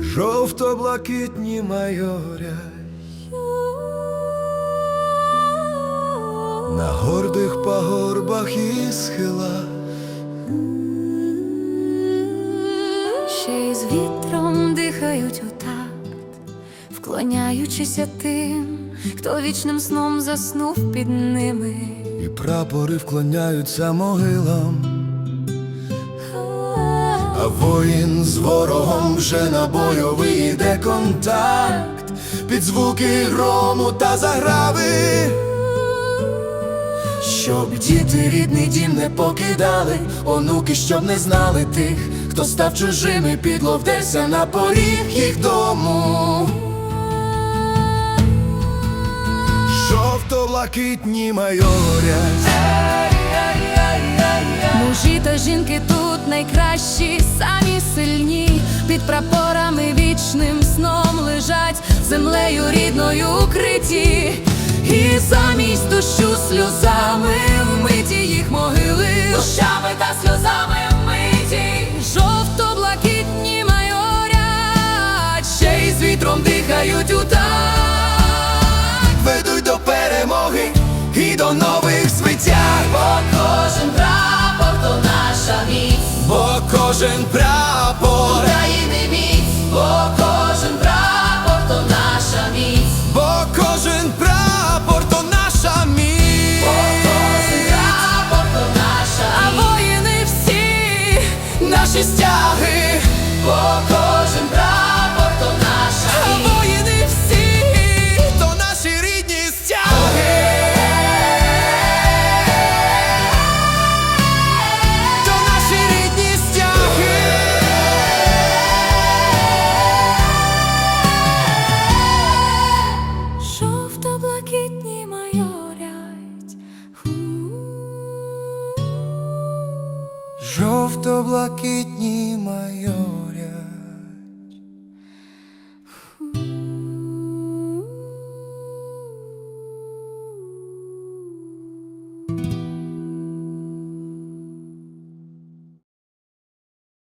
Жовто-блакитні майоря на гордих пагорбах і схилах. ще й з вітром дихають у такт, вклоняючися тим, хто вічним сном заснув під ними. І прапори вклоняються могилам, а воїн з ворогом вже на бойовий йде контакт під звуки грому та заграви, щоб діти рідний дім не покидали, онуки, щоб не знали тих, хто став чужими, підло вдерся на поріг їх дому. Жовто-блакитні майорять Мужі та жінки тут найкращі, самі сильні, під прапорами вічним сном лежать, землею рідною укриті, і замість дощу сльозами вмиті їх могили, дощами та сльозами вмиті, жовто-блакитні майорять, ще й з вітром дихають у так. До нових звитяг, Бо кожен прапор то наша міць. бо кожен прапор, Жовто-блакитні майорять. Жовто-блакитні майори.